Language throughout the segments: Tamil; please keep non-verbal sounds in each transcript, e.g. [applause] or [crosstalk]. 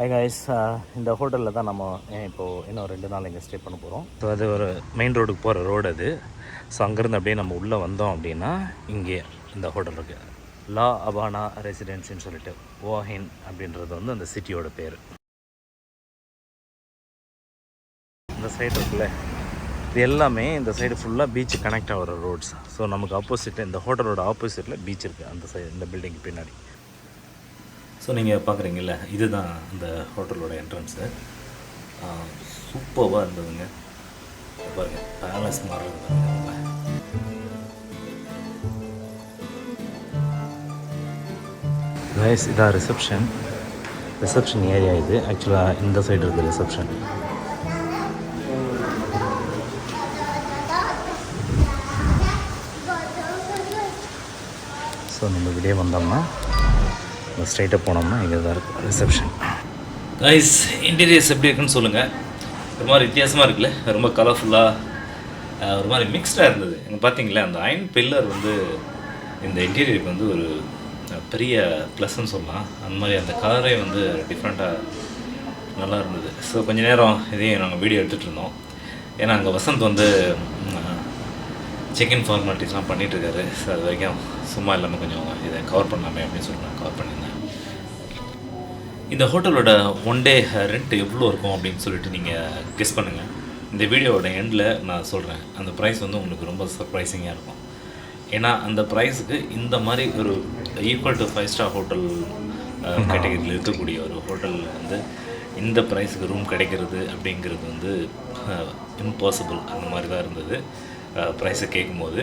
ஹை கைஸ் இந்த ஹோட்டலில் தான் நம்ம ஏன் இப்போது இன்னும் ரெண்டு நாள் இங்கே ஸ்டே பண்ண போகிறோம் ஸோ அது ஒரு மெயின் ரோடுக்கு போகிற ரோடு அது. ஸோ அங்கேருந்து அப்படியே நம்ம உள்ளே வந்தோம் அப்படின்னா இங்கே இந்த ஹோட்டல் இருக்குது லா அபானா ரெசிடென்சின்னு சொல்லிட்டு ஓஹின் அப்படின்றது வந்து அந்த சிட்டியோட பேர். இந்த சைடு இருக்குல்ல இது எல்லாமே இந்த சைடு ஃபுல்லாக பீச்சு கனெக்ட் ஆகிற ரோட்ஸ் ஸோ நமக்கு ஆப்போசிட் இந்த ஹோட்டலோட ஆப்போசிட்டில் பீச் இருக்குது அந்த சைடு இந்த பில்டிங்க்கு பின்னாடி. ஸோ நீங்கள் பார்க்குறீங்கல்ல இதுதான் அந்த ஹோட்டலோட என்ட்ரன்ஸு சூப்பராக இருந்ததுங்க. பாருங்கள் பேலஸ் மாதிரி இருந்ததுங்க கைஸ் இதான் ரிசப்ஷன் ரிசப்ஷன் ஏரியா இது. ஆக்சுவலாக இந்த சைடு இருக்குது ரிசப்ஷன் ஸோ நம்ம வெளியே வந்தோம்னா ஸ்ட்ரைட்டாக போனோம்னா இங்கே தான் இருக்கும். ரிசப்ஷன் கைஸ் இன்டீரியர்ஸ் எப்படி இருக்குன்னு சொல்லுங்கள் ஒரு மாதிரி வித்தியாசமாக இருக்குல்ல. ரொம்ப கலர்ஃபுல்லாக ஒரு மாதிரி மிக்ஸ்டாக இருந்தது. எனக்கு பார்த்தீங்களா அந்த அயன் பில்லர் வந்து இந்த இன்டீரியருக்கு வந்து ஒரு பெரிய ப்ளஸ்ன்னு சொல்லலாம். அந்த மாதிரி அந்த கலரே வந்து டிஃப்ரெண்ட்டாக நல்லா இருந்தது. ஸோ கொஞ்ச நேரம் இதையும் நாங்கள் வீடியோ எடுத்துகிட்டு இருந்தோம். ஏன்னா அங்கே வசந்த் வந்து செக்இன் ஃபார்மாலிட்டிஸ்லாம் பண்ணிகிட்ருக்காரு ஸோ அது வரைக்கும் சும்மா இல்லாமல் கொஞ்சம் இதை கவர் பண்ணலாமே அப்படின்னு சொல்லி நான் கவர் பண்ணியிருந்தேன். இந்த ஹோட்டலோட ஒன் டே ரெண்ட் எவ்வளோ இருக்கும் அப்படின்னு சொல்லிட்டு நீங்கள் கெஸ் பண்ணுங்கள் இந்த வீடியோவோட எண்டில் நான் சொல்கிறேன் அந்த ப்ரைஸ் வந்து உங்களுக்கு ரொம்ப சர்ப்ரைசிங்காக இருக்கும். ஏன்னா அந்த ப்ரைஸுக்கு இந்த மாதிரி ஒரு equal to five star hotel கேட்டகரியில் இருக்கக்கூடிய ஒரு ஹோட்டல் வந்து இந்த ப்ரைஸுக்கு ரூம் கிடைக்கிறது அப்படிங்கிறது வந்து இம்பாசிபிள் அந்த மாதிரி தான் இருந்தது. ப்ரைஸை கேட்கும்போது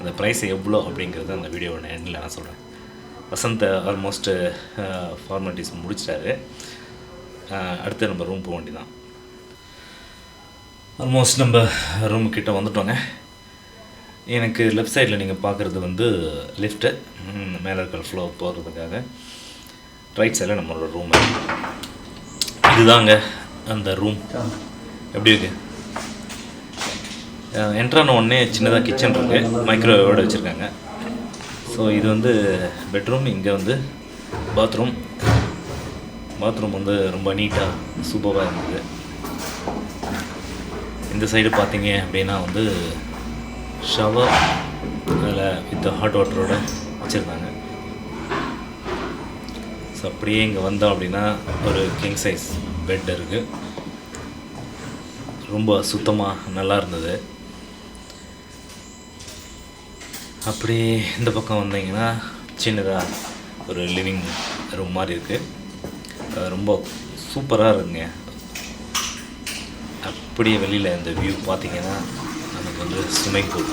அந்த ப்ரைஸ் எவ்வளோ அப்படிங்கிறது அந்த வீடியோவோட எண்டில் நான் சொல்கிறேன் வசந்த் ஆல்மோஸ்ட் ஃபார்மாலிட்டிஸ் முடிச்சிட்டாரு. Uh, அடுத்து நம்ம ரூம் போக வேண்டியதான் ஆல்மோஸ்ட் நம்ம ரூம் கிட்ட வந்துட்டோங்க. எனக்கு லெஃப்ட் சைடில் நீங்கள் பார்க்குறது வந்து லிஃப்ட்டு மேலே இருக்கிற ஃப்ளோர் போகிறதுக்காக ரைட் சைடில் நம்மளோட ரூமு இதுதாங்க அந்த ரூம் எப்படி இருக்கு? Uh, என்ட்ரான உடனே சின்னதாக கிச்சன் இருக்குது மைக்ரோவேவோட வச்சுருக்காங்க. ஸோ இது வந்து பெட்ரூம் இங்கே வந்து பாத்ரூம் பாத்ரூம் வந்து ரொம்ப நீட்டாக சூப்பராக இருந்தது. இந்த சைடு பார்த்தீங்க அப்படின்னா வந்து ஷவர் அதில் வித் ஹாட் வாட்டரோட வச்சுருந்தாங்க. ஸோ அப்படியே இங்கே வந்தோம் அப்படின்னா ஒரு கிங் சைஸ் பெட் இருக்குது ரொம்ப சுத்தமாக நல்லா இருந்தது. அப்படியே இந்த பக்கம் வந்தீங்கன்னா சின்னதாக ஒரு லிவிங் ரூம் மாதிரி இருக்குது ரொம்ப சூப்பராக இருக்குங்க. அப்படியே வெளியில் இந்த வியூ பார்த்தீங்கன்னா நமக்கு வந்து ஸ்விம்மிங் பூல்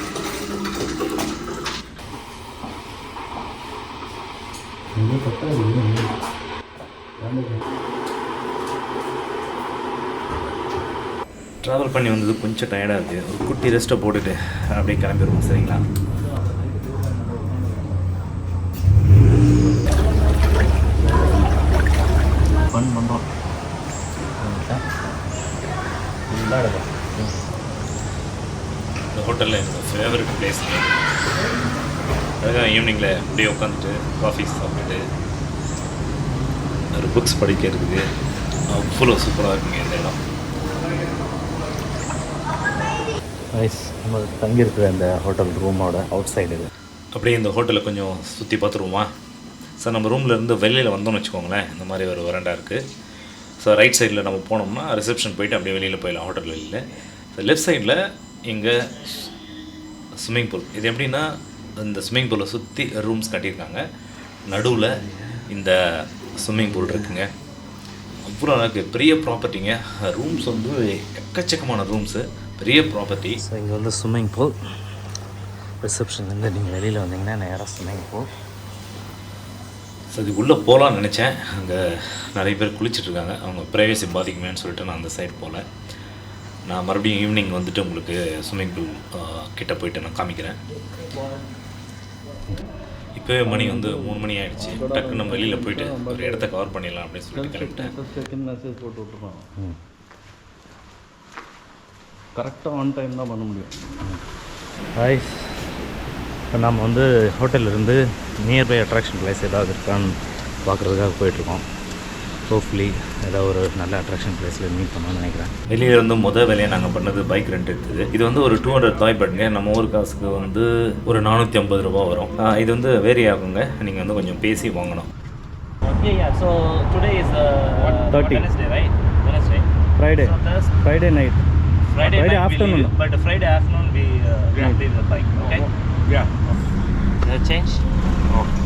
ட்ராவல் பண்ணி வந்தது கொஞ்சம் டயர்டாக இருக்குது ஒரு குட்டி ரெஸ்ட்டை போட்டுட்டு அப்படியே கிளம்பிடுவோம் சரிங்களா? இந்த ஹோட்டலில் என்னோட ஃபேவரட் பிளேஸ் அதுதான் ஈவினிங்கில் அப்படியே உட்காந்துட்டு காஃபி சாப்பிட்டுட்டு ஒரு புக்ஸ் படிக்கிறதுக்கு அவ்வளோ சூப்பராக இருக்குங்க இந்த இடம். நைஸ் நம்ம தங்கியிருக்கிற இந்த ஹோட்டல் ரூமோட அவுட் சைடு இது. அப்படியே இந்த ஹோட்டலை கொஞ்சம் சுற்றி பார்த்துருவோமா? சார் நம்ம ரூமில் இருந்து வெளியில் வந்தோம்னு வச்சுக்கோங்களேன். இந்த மாதிரி ஒரு வரண்டா இருக்குது ஸோ ரைட் சைடில் நம்ம போனோம்னா ரிசப்ஷன் போயிட்டு அப்படியே வெளியில் போயிடலாம் ஹோட்டல் வெளியில் ஸோ லெஃப்ட் சைடில் இங்கே ஸ்விம்மிங் பூல் இது எப்படின்னா இந்த ஸ்விம்மிங் பூலை சுற்றி ரூம்ஸ் கட்டியிருக்காங்க. நடுவில் இந்த ஸ்விம்மிங் பூல் இருக்குங்க. அப்புறம் எனக்கு பெரிய ப்ராப்பர்ட்டிங்க ரூம்ஸ் வந்து எக்கச்சக்கமான ரூம்ஸு பெரிய ப்ராப்பர்ட்டி ஸோ இங்கே வந்து ஸ்விம்மிங் பூல் ரிசப்ஷன்லேருந்து நீங்கள் வெளியில் வந்தீங்கன்னா நேராக ஸ்விம்மிங் பூல் ஸோ இது உள்ளே போகலான்னு நினச்சேன். அங்கே நிறைய பேர் குளிச்சுட்டு இருக்காங்க அவங்க ப்ரைவசி பாதிக்குமேன்னு சொல்லிட்டு நான் அந்த சைடு போகல நான் மறுபடியும் ஈவினிங் வந்துட்டு உங்களுக்கு ஸ்விம்மிங் பூல் கிட்ட போயிட்டு நான் காமிக்கிறேன். இப்போவே மணி வந்து மூணு மணி ஆயிடுச்சு. டக்குன்னு நம்ம வெளியில் போயிட்டு ஒரு இடத்த கவர் பண்ணிடலாம் அப்படின்னு சொல்லிட்டு கிளம்பிட்டேன். மெசேஜ் போட்டு விட்ருப்பான் கரெக்டாக ஆன் டைம் தான் பண்ண முடியும். ஹாய் இப்போ நம்ம வந்து ஹோட்டல்லேருந்து நியர்பை அட்ராக்ஷன் பிளேஸ் ஏதாவது இருக்கான்னு பார்க்குறதுக்காக போயிட்டுருக்கோம். ஹோப்ஃபுல்லி ஏதாவது ஒரு நல்ல அட்ராக்ஷன் பிளேஸில் மீட் பண்ணணும்னு நினைக்கிறேன். வெளியில இருந்து முதல் வேலையை நாங்கள் பண்ணது பைக் ரெண்ட் எடுத்தது. இது வந்து ஒரு டூ ஹண்ட்ரட் தாய் பட்டுங்க நம்ம ஊர் காசுக்கு வந்து ஒரு நானூற்றி ஐம்பது ரூபா வரும். இது வந்து வேரி ஆகுங்க. நீங்கள் வந்து கொஞ்சம் பேசி வாங்கணும். 30. Wednesday, right? Wednesday. Friday Friday night Friday, Friday night afternoon. We'll leave, but Friday afternoon we uh, Yeah. leave the bike. Okay. Yeah. The change? Okay.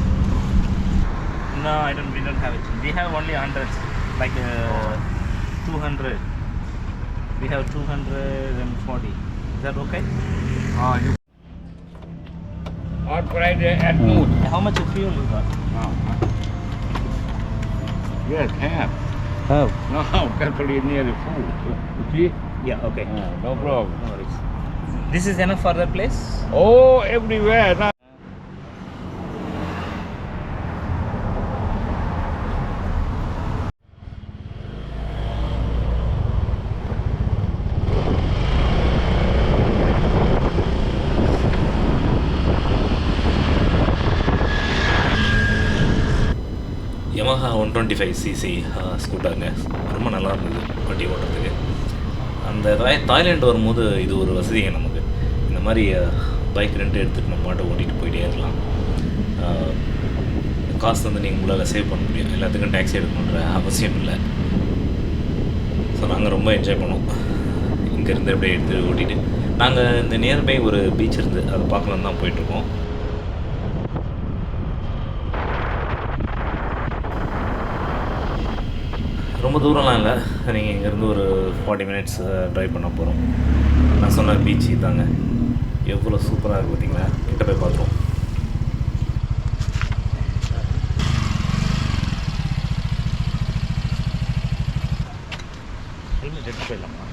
No, I don't. We don't have it. We have only hundreds, like uh, two hundred. We have two hundred and forty. Is that okay? Uh, you on Friday at noon. How much fuel you got? Oh. Yes, have. Have [laughs] No, [laughs] gasoline nearly full. You see? Yeah. Okay. Uh, no problem. No worries. This is enough for the place. Oh, everywhere. Now. Yamaha one twenty five CC ஸ்கூட்டருங்க ரொம்ப நல்லா இருந்தது வண்டி ஓட்டுறதுக்கு அந்த தாய் தாய்லாந்து வரும்போது இது ஒரு வசதிங்க நமக்கு இந்த மாதிரி பைக் ரெண்ட் எடுத்துகிட்டு நம்ம மாட்டை ஓட்டிகிட்டு போயிட்டே இருக்கலாம். காசு வந்து நீங்கள் உங்களால் சேவ் பண்ண முடியும். எல்லாத்துக்கும் டேக்ஸி எடுக்கணுன்ற அவசியம் இல்லை. ஸோ நாங்கள் ரொம்ப என்ஜாய் பண்ணோம் இங்கேருந்து அப்படியே எடுத்து ஓட்டிட்டு. நாங்கள் இந்த நியர்பை ஒரு பீச் இருந்து அதை பார்க்கலாம் தான் போயிட்டுருக்கோம். ரொம்ப தூரம்லாம் இல்லை. நீங்கள் இங்கேருந்து ஒரு ஃபார்ட்டி மினிட்ஸ் ட்ரைவ் பண்ண போகிறோம் நான் சொன்ன பீச் தாங்க எவ்வளோ சூப்பராக இருக்குது பார்த்தீங்களா கிட்ட போய் பார்த்துருவோம். Helmet எடுத்து போயிடலாமா.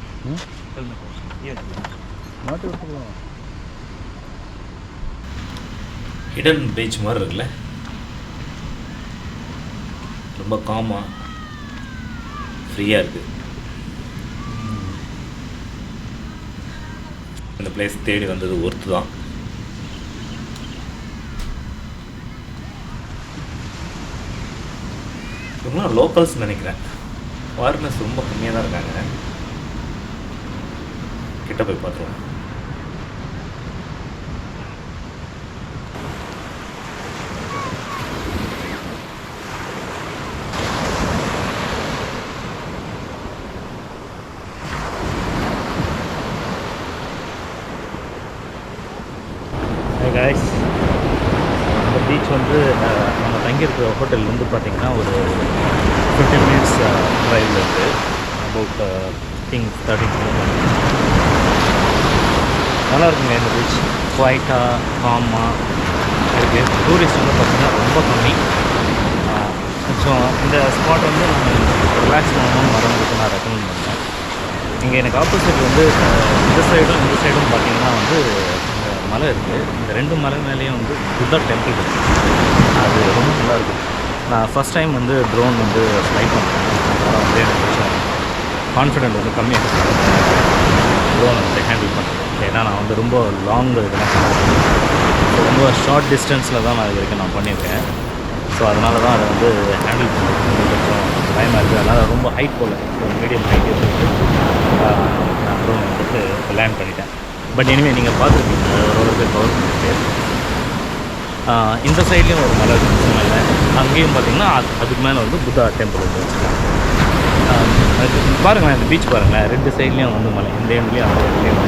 Yes. மாட்டி விட்டுருவோம். ஹிடன் பீச் மாதிரி இருக்குல்ல? ரொம்ப காமாக ஃப்ரீயாக இருக்குது இந்த பிளேஸ் தேடி வந்தது ஒர்த்து தான். இவங்களாம் லோக்கல்ஸ் நினைக்கிறேன். ஃபாரினர்ஸ் ரொம்ப கம்மியாக தான் இருக்காங்க. கிட்ட போய் பார்த்துருவோம் ஹாய் காய்ஸ் இந்த பீச் வந்து அஹ், நம்ம தங்கியிருக்கிற ஹோட்டல் வந்து பார்த்திங்கன்னா ஒரு ஃபிஃப்டீன் மினிட்ஸ் ட்ரைவில் இருக்குது அபவுட் திங் தேர்ட்டி நல்லா இருக்குங்க இந்த பீச் குவைட்டாக காமாக இருக்குது டூரிஸ்ட் வந்து பார்த்திங்கன்னா ரொம்ப கம்மி. கொஞ்சம் இந்த ஸ்பாட் வந்து நான் ரிலாக்ஸ் பண்ணணும்னு மறந்துட்டு நான் ரெக்கமெண்ட் பண்ணேன். இங்கே எனக்கு ஆப்போசிட் வந்து uh, இந்த சைடும் இந்த சைடும் பார்த்திங்கன்னா வந்து மலை இருக்குது இந்த ரெண்டு மலை மேலேயும் வந்து புத்தா டெம்பிள் இருக்குது அது ரொம்ப நல்லா இருக்கும் நான் ஃபஸ்ட் டைம் வந்து ட்ரோன் வந்து ஃப்ளை பண்ணேன். அதனால் வந்து எனக்கு கொஞ்சம் கான்ஃபிடென்ட் வந்து கம்மியாக ட்ரோன் வந்து ஹேண்டில் பண்ணுறேன் ஏன்னா நான் வந்து ரொம்ப லாங் இதெல்லாம் ரொம்ப ஷார்ட் டிஸ்டன்ஸில் தான் நான் இது வரைக்கும் நான் பண்ணியிருக்கேன். ஸோ அதனால தான் அதை வந்து ஹேண்டில் பண்ணுறது கொஞ்சம் பயமாக இருக்குது அதனால் ரொம்ப ஹைட் போல் மீடியம் ஹைட் இருக்குது நான் ட்ரோன் வந்துட்டு லேண்ட் பண்ணிட்டேன். பட் இனிமேல் நீங்கள் பார்த்துருக்கீங்க ரோலர் பேர் பவர் பேர் இந்த சைட்லேயும் ஒரு மலை இருக்குது மேலே. அங்கேயும் பார்த்தீங்கன்னா அது அதுக்கு மேலே வந்து புத்தா டெம்பிள் வந்து வச்சுருக்காங்க. பாருங்களேன் இந்த பீச் பாருங்களேன். ரெண்டு சைட்லேயும் வந்து மலை. இந்த இடத்துலையும் அந்த இடத்துலையும்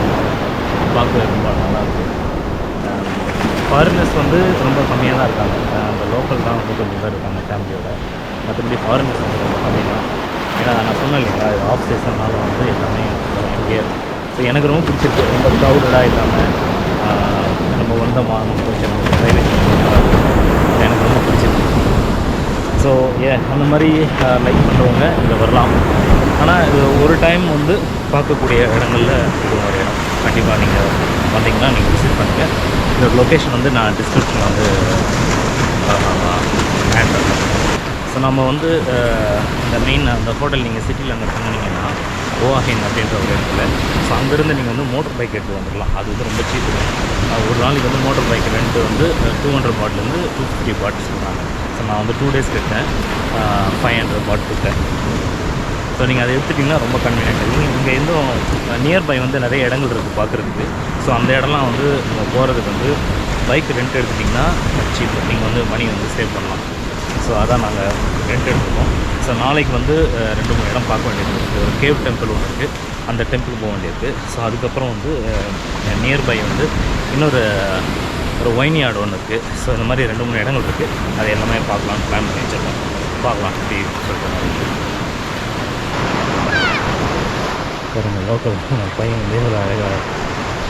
பார்க்க ரொம்ப நல்லா இருக்கும் ஃபாரினர்ஸ் வந்து ரொம்ப கம்மியாக தான் இருக்காங்க. அந்த லோக்கல் தான் வந்து கொஞ்சம் பேர் இருக்காங்க ஃபேமிலியோட மற்றபடி ஃபாரினர்ஸ் வந்து ரொம்ப கம்மியாக ஏன்னா நான் சொன்னேன் இல்லைங்களா ஆஃப் சீசன்னால வந்து எல்லாமே இங்கே ஸோ எனக்கு ரொம்ப பிடிச்சிருக்கு. ரொம்ப க்ரௌடடாக இல்லாமல் நம்ம வந்தோமா நம்ம கொஞ்சம் ப்ரைவேட் எனக்கு ரொம்ப பிடிச்சிருக்கு. ஸோ ஏ அந்த மாதிரி லைக் பண்ணுறவங்க இங்கே வரலாம். ஆனால் இது ஒரு டைம் வந்து பார்க்கக்கூடிய இடங்களில் இது ஒரு இடம். கண்டிப்பாக நீங்கள் வந்தீங்கன்னா நீங்கள் விசிட் பண்ணுங்கள் இந்த லொக்கேஷன் வந்து நான் டிஸ்கிரிப்ஷன் வந்து ஆட் பண்ணுறேன் ஸோ நம்ம வந்து இந்த மெயின் அந்த ஹோட்டல் நீங்கள் சிட்டியில் அங்கே தங்கினீங்கன்னா ஓஹின் அப்படின்ற ஒரு இடத்துல. ஸோ அங்கேருந்து நீங்கள் வந்து மோட்டர் பைக் எடுத்து வந்துடலாம் அது வந்து ரொம்ப சீப்பு ஒரு நாளைக்கு வந்து மோட்டர் பைக் ரெண்டு வந்து டூ ஹண்ட்ரட் பாட்லேருந்து டூ ஃபிஃப்டி பாட் சொல்கிறாங்க ஸோ நான் வந்து டூ டேஸ் கேட்டேன் ஃபைவ் ஹண்ட்ரட் பாட் கொடுத்தேன். ஸோ நீங்கள் அதை எடுத்துட்டிங்கன்னா ரொம்ப கன்வீனியன்ட் இங்கே இருந்தும் நியர்பை வந்து நிறைய இடங்கள் இருக்குது பார்க்குறதுக்கு ஸோ அந்த இடம்லாம் வந்து போகிறதுக்கு வந்து பைக் ரெண்ட் எடுத்துட்டிங்கன்னா சீப் நீங்கள் வந்து மணி வந்து சேவ் பண்ணலாம். ஸோ அதான் நாங்கள் ரெண்ட் எடுத்துருக்கோம் ஸோ நாளைக்கு வந்து ரெண்டு மூணு இடம் பார்க்க வேண்டியது இருக்குது ஒரு கேவ் டெம்பிள் ஒன்று இருக்குது அந்த டெம்பிள் போக வேண்டியிருக்கு ஸோ அதுக்கப்புறம் வந்து நியர்பை வந்து இன்னொரு ஒரு ஒயினியாடு ஒன்று இருக்குது ஸோ இந்த மாதிரி ரெண்டு மூணு இடங்கள் இருக்குது அது எல்லாமே பார்க்கலாம்னு பிளான் பண்ணி வச்சிருக்கோம். பார்க்கலாம். அப்படி சொல்லிட்டு பாருங்கள் லோக்கல் பையன் வந்து ஒரு அழகாக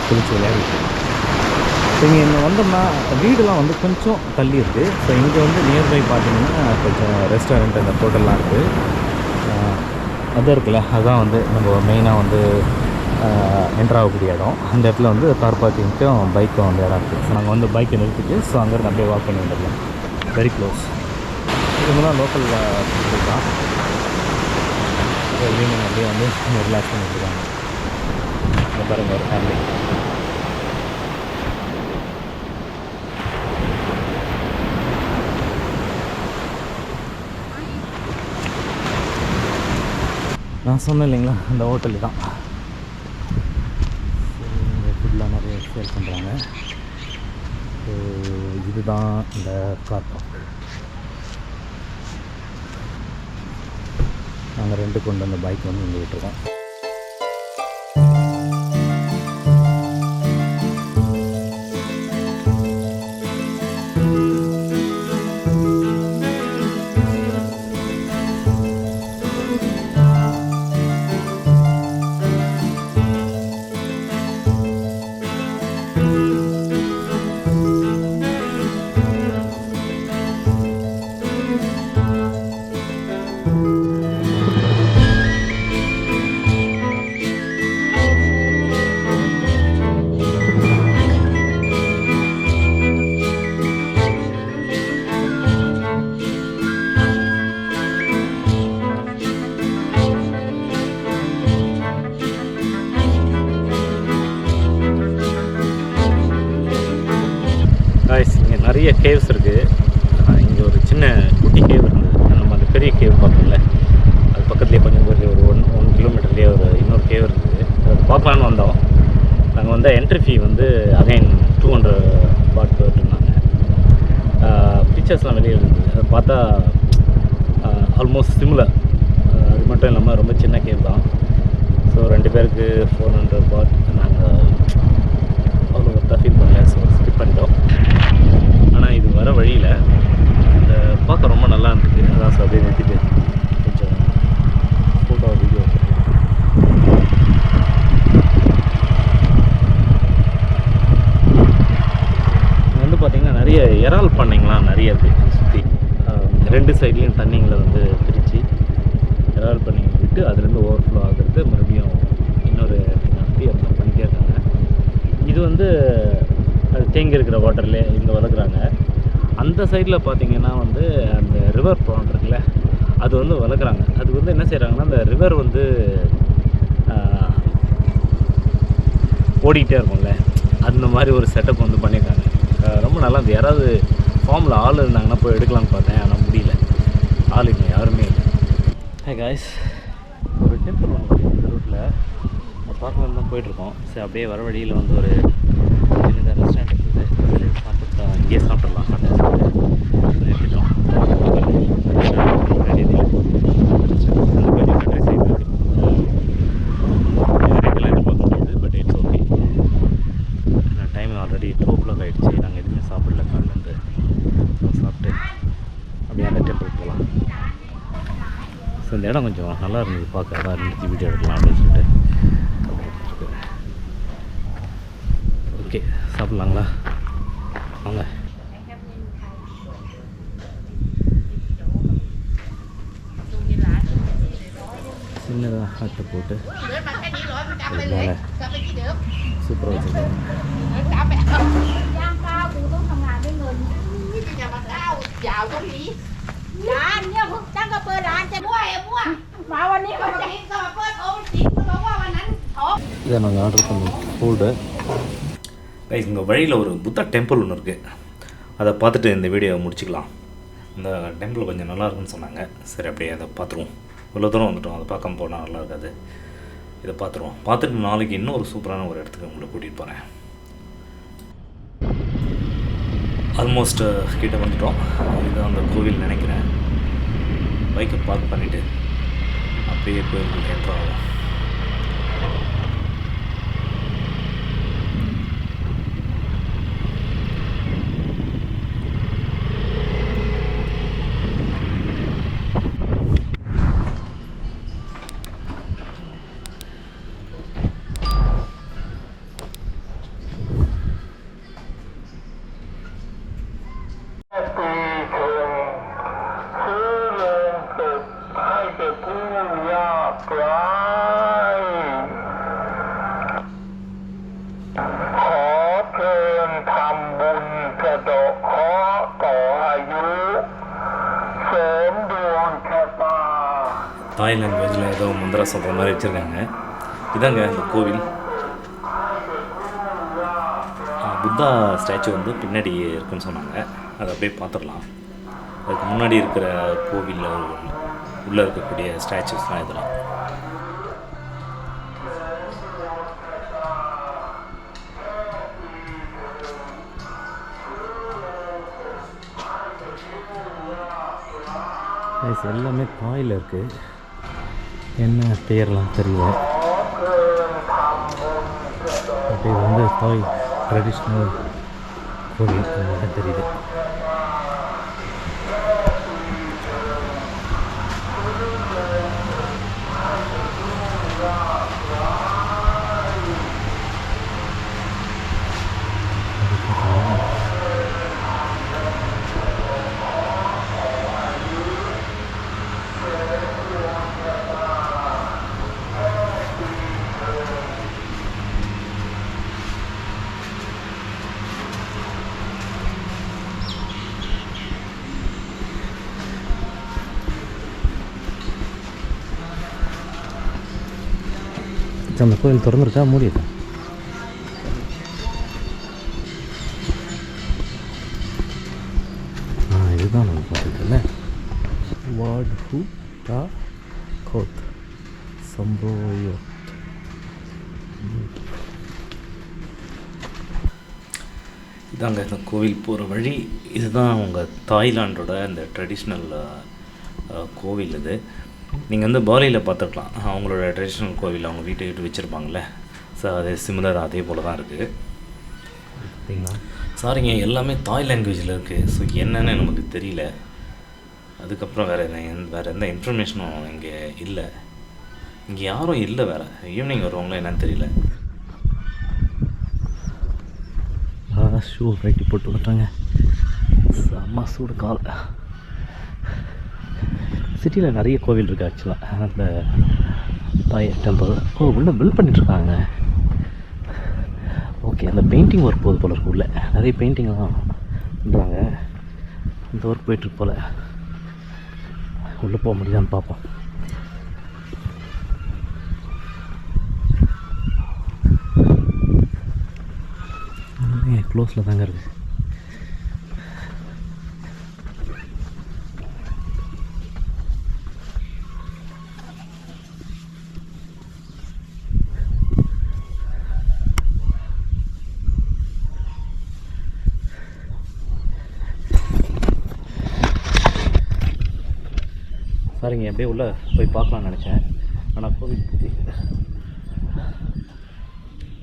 குளிச்சு விளையாடிட்டு ஸோ இங்கே இங்கே வந்தோம்னா வீடெல்லாம் வந்து கொஞ்சம் தள்ளி இருக்குது ஸோ இங்கே வந்து நியர்பை பார்த்தீங்கன்னா கொஞ்சம் ரெஸ்டாரண்ட் அந்த ஹோட்டல்லாம் இருக்குது அது இருக்குல்ல அதுதான் வந்து நம்ம மெயினாக வந்து என்ட்ராகக்கூடிய இடம். அந்த இடத்துல வந்து கார் பார்க்கிங்க்கும் பைக்கும் வந்து இடம் இருக்குது ஸோ நாங்கள் வந்து பைக்கை நிறுத்திட்டு ஸோ அங்கேருந்து அப்படியே வாக் பண்ணி வந்துடலாம். வெரி க்ளோஸ் இதுங்களாம் லோக்கல் தான். ஈவினிங் அப்படியே வந்து ரிலாக்ஸ் பண்ணிட்டு இருக்காங்க. ஒரு ஃபேமிலி நான் சொன்னேன் இல்லைங்களா அந்த ஹோட்டல் தான். இங்கே ஃபுட்லாம் நிறைய சேல் பண்ணுறாங்க ஸோ இதுதான் இந்த கார் பார்க் நாங்கள் ரெண்டு கொண்டு வந்த பைக் வந்து இங்கே விட்டுருக்கோம். காய்ஸ் மாதிரியே இருக்குது அதை பார்த்தா ஆல்மோஸ்ட் சிமிலர் அது மட்டும் இல்லாமல் ரொம்ப சின்ன கேப் தான். ஸோ ரெண்டு பேருக்கு ஃபோர் ஹண்ட்ரட் பாட் நாங்கள் அவ்வளோ ஒர்த்தாக ஃபீல் பண்ணல. ஸோ ஸ்கிப் பண்ணிட்டோம். ஆனால் இது வர வழியில் இந்த பார்க்க ரொம்ப நல்லா இருந்தது அதான் சார் அப்படியே நிறுத்திட்டு கொஞ்சம் ஃபோட்டோ வீடியோ வந்து பார்த்திங்கன்னா நிறைய இறால் பண்ணைங்களாம் நிறைய இருக்குது ரெண்டு சைட்லேயும் தண்ணிங்களை வந்து பிரித்து எதாவது பண்ணி விட்டு அதுலேருந்து ஓவர்ஃப்ளோ ஆகுறது மறுபடியும் இன்னொரு நடத்தி அதை பண்ணிட்டே இருக்காங்க. இது வந்து அது தேங்கி இருக்கிற வாட்டர்லே இங்கே வளர்க்குறாங்க. அந்த சைடில் பார்த்தீங்கன்னா வந்து அந்த ரிவர் ப்ரான் இருக்குல்ல அது வந்து வளர்க்குறாங்க. அது வந்து என்ன செய்கிறாங்கன்னா அந்த ரிவர் வந்து ஓடிக்கிட்டே இருக்கும்ல. அந்த மாதிரி ஒரு செட்டப் வந்து பண்ணியிருக்காங்க. ரொம்ப நல்லா இருந்தது. யாராவது ஃபார்மில் ஆள் இருந்தாங்கன்னா போய் எடுக்கலாம்னு பார்த்தேன் ஆனால் முடியல. ஆள் இல்லை யாருமே இல்லை. ஹே காய்ஸ் ஒரு டெம்பிள் ஒன்று இந்த ரூட்டில் பார்க்கலாம் தான் போயிட்டுருக்கோம் சரி அப்படியே வர வழியில் வந்து ஒரு சின்ன ரெஸ்டாரண்ட் இருந்தது சரி சாப்பிட்டா இங்கேயே சாப்பிட்றலாம் but time already two o'clock ஆகிடுச்சு நாங்கள் எதுவுமே சாப்பிடல காலையில் சாப்பிட்டு அப்படியே அந்த டெம்பிள் போகலாம் ஸோ இந்த இடம் கொஞ்சம் நல்லா இருந்தது பார்க்க. அதான் நிறுத்தி வீடியோ எடுக்கலாம் அப்படின்னு சொல்லிட்டு. ஓகே சாப்பிட்லாங்களா? வாங்க. சின்னதாக ஹட்டை போட்டு. சூப்பராக வச்சுருக்காங்க. இதை நாங்கள் ஆர்டர் பண்ணோம் ஃபுட்டு கைஸ் இந்த வழியில் ஒரு புத்தா டெம்பிள் ஒன்று இருக்குது அதை பார்த்துட்டு இந்த வீடியோவை முடிச்சுக்கலாம். இந்த டெம்பிள் கொஞ்சம் நல்லா இருக்குன்னு சொன்னாங்க. சரி அப்படியே அதை பார்த்துருவோம். இவ்வளோ தூரம் வந்துட்டோம். அதை பார்க்காம போனால் நல்லா இருக்காது. இதை பார்த்துருவோம். பார்த்துட்டு நாளைக்கு இன்னும் ஒரு சூப்பரான ஒரு இடத்துக்கு உங்களை கூட்டிகிட்டு போகிறேன் ஆல்மோஸ்ட் uh, கிட்ட வந்துட்டோம். இதுதான் அந்த கோவில் நினைக்கிறேன். பைக்கை பார்க் பண்ணிவிட்டு அப்படியே கோயிலுக்கு என்ட்ரு ஆகும். இதாங்க இந்த கோவில். புத்தா ஸ்டாச்சு வந்து பின்னாடி இருக்குன்னு சொன்னாங்க. அதை அப்படியே பார்த்துடலாம். அதுக்கு முன்னாடி இருக்கிற கோவிலில் உள்ளே இருக்கக்கூடிய ஸ்டாச்சுஸ்லாம் இதெல்லாம். எல்லாமே தாயில் இருக்குது என்ன பெயர்லாம் தெரியல. பட் இது வந்து தாய் ட்ரெடிஷ்னல் கோவில் தெரியுது. சரி, அந்த கோயில் திறந்துருக்கா மூடியதா ஆ இதுதான் நம்ம பார்த்துருக்கல வாட் ஹூ டா கோத் சம்போயோ இதாங்க இந்த கோவில் போகிற வழி. இதுதான் அவங்க தாய்லாண்டோட இந்த ட்ரெடிஷ்னல் கோவில் இது. நீங்கள் வந்து பாலியில் பார்த்துருக்கலாம். அவங்களோட ட்ரெடிஷ்னல் கோவில் அவங்க வீட்டை விட்டு வச்சுருப்பாங்களே ஸோ அது சிமிலர் அதே போல் தான் இருக்குது பார்த்தீங்களா சாரிங்க எல்லாமே தாய் லாங்குவேஜில் இருக்குது ஸோ என்னன்னு நமக்கு தெரியல. அதுக்கப்புறம் வேறு எந்த வேறு எந்த இன்ஃபர்மேஷனும் இங்கே இல்லை. இங்கே யாரும் இல்லை வேறு. ஈவினிங் வருவாங்களோ என்னன்னு தெரியல. ஷூ ரைட்டி போட்டு வந்துட்டாங்க. செம்ம சூடு கால். சிட்டியில் நிறைய கோவில் இருக்குது ஆக்சுவலாக அந்த பய டெம்பிள் ஓ உள்ளே பில்ட் பண்ணிட்டுருக்காங்க. ஓகே அந்த பெயிண்டிங் ஒர்க் போகுது போல இருக்கு உள்ளே. நிறைய பெயிண்டிங்லாம் பண்ணுறாங்க இந்த ஒர்க் போயிட்டுருக்கு போல். உள்ளே போக முடியுதான்னு பார்ப்போம். க்ளோஸில் தாங்க இருக்குது சரிங்க அப்படியே உள்ளே போய் பார்க்கலாம்னு நினச்சேன். ஆனால் கோவில்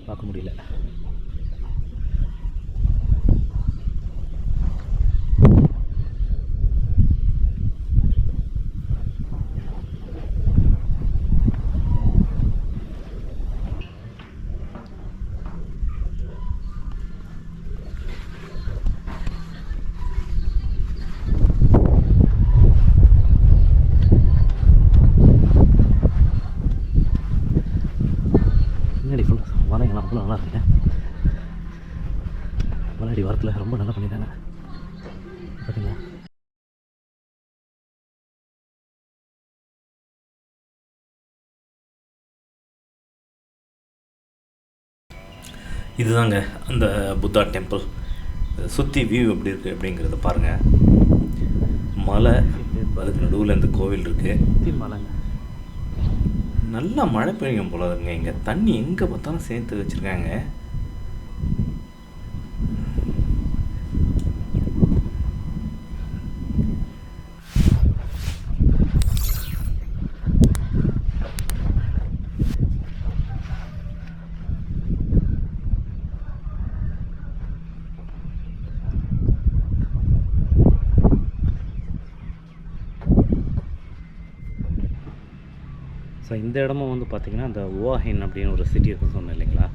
பார்க்க முடியல முன்னாடி ஃபுல்லாக மலைங்களாம் அவ்வளோ நல்லா இருக்குங்க மலையடி வாரத்தில் ரொம்ப நல்லா பண்ணிட்டாங்க பார்த்தீங்களா இதுதாங்க அந்த புத்தா டெம்பிள். சுற்றி வியூ எப்படி இருக்குது அப்படிங்கிறத பாருங்கள் மலை அதுக்கு நடுவில் இந்த கோவில் இருக்குது மலைங்க. நல்லா மழை பெய்யும் போல இருக்குங்க இங்கே. தண்ணி எங்கே பார்த்தாலும் சேர்த்து வச்சுருக்காங்க. ஸோ இந்த இடமும் வந்து பார்த்திங்கன்னா அந்த ஓஹின் அப்படின்னு ஒரு சிட்டி இருக்குன்னு சொன்னேன் இல்லைங்களா?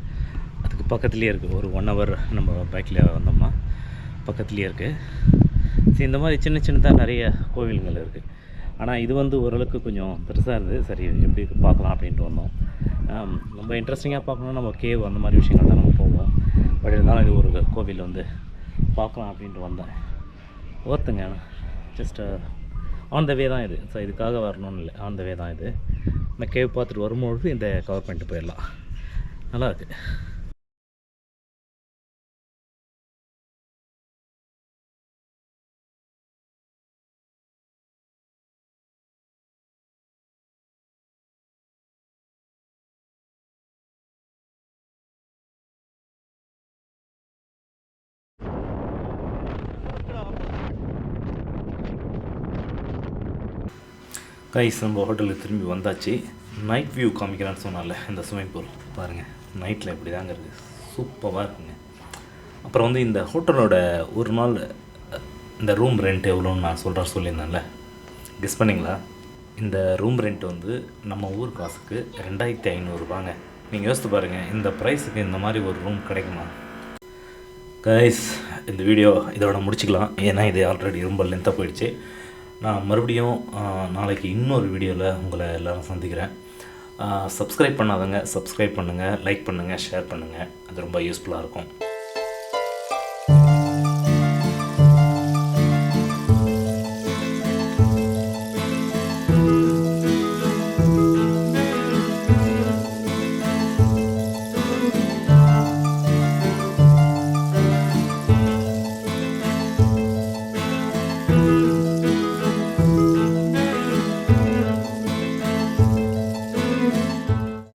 அதுக்கு பக்கத்துலேயே இருக்குது ஒரு ஒன் ஹவர் நம்ம பைக்கில் வந்தோம்னா பக்கத்துலேயே இருக்குது ஸோ இந்த மாதிரி சின்ன சின்னதாக நிறைய கோவில்கள் இருக்குது ஆனால் இது வந்து ஓரளவுக்கு கொஞ்சம் பெருசாக இருந்தது. சரி எப்படி இருக்கு பார்க்கலாம் அப்படின்ட்டு வந்தோம். ரொம்ப இன்ட்ரெஸ்டிங்காக பார்க்கணுன்னா நம்ம கேவ் அந்த மாதிரி விஷயங்கள் தான் நம்ம போவோம். பட் இருந்தாலும் இது ஒரு கோவில் வந்து பார்க்கலாம் அப்படின்ட்டு வந்தேன். ஒருத்தங்க ஜஸ்ட் ஆன் த வே தான் இது. ஸோ இதுக்காக வரணும்னு இல்லை. ஆன் த வே தான் இது. அந்த கேவ் பார்த்துட்டு வரும்பொழுது இந்த கவர் பண்ணிட்டு போயிடலாம். நல்லாயிருக்கு கைஸ் நம்ம ஹோட்டலுக்கு திரும்பி வந்தாச்சு. நைட் வியூ காமிக்கிறான்னு சொன்னால இந்த ஸ்விம்மிங் பூல் பாருங்கள் நைட்டில் இப்படி தாங்க இருக்குது சூப்பராக இருக்குங்க. அப்புறம் வந்து இந்த ஹோட்டலோட ஒரு நாள் இந்த ரூம் ரெண்ட் எவ்வளோன்னு நான் சொல்கிறேன் சொல்லியிருந்தேன்ல. கெஸ் பண்ணிங்களா? இந்த ரூம் ரெண்ட் வந்து நம்ம ஊர் காசுக்கு ரெண்டாயிரத்தி ஐநூறுரூபாங்க நீங்கள் யோசித்து பாருங்கள் இந்த ப்ரைஸுக்கு இந்த மாதிரி ஒரு ரூம் கிடைக்குமா? கைஸ் இந்த வீடியோ இதோட முடிச்சுக்கலாம். ஏன்னா இது ஆல்ரெடி ரொம்ப லென்த்தாக போயிடுச்சு. நான் மறுபடியும் நாளைக்கு இன்னொரு வீடியோவில் உங்களை எல்லோரும் சந்திக்கிறேன். சப்ஸ்கிரைப் பண்ணாதவங்க சப்ஸ்கிரைப் பண்ணுங்கள் லைக் பண்ணுங்கள் ஷேர் பண்ணுங்கள் அது ரொம்ப யூஸ்ஃபுல்லாக இருக்கும்.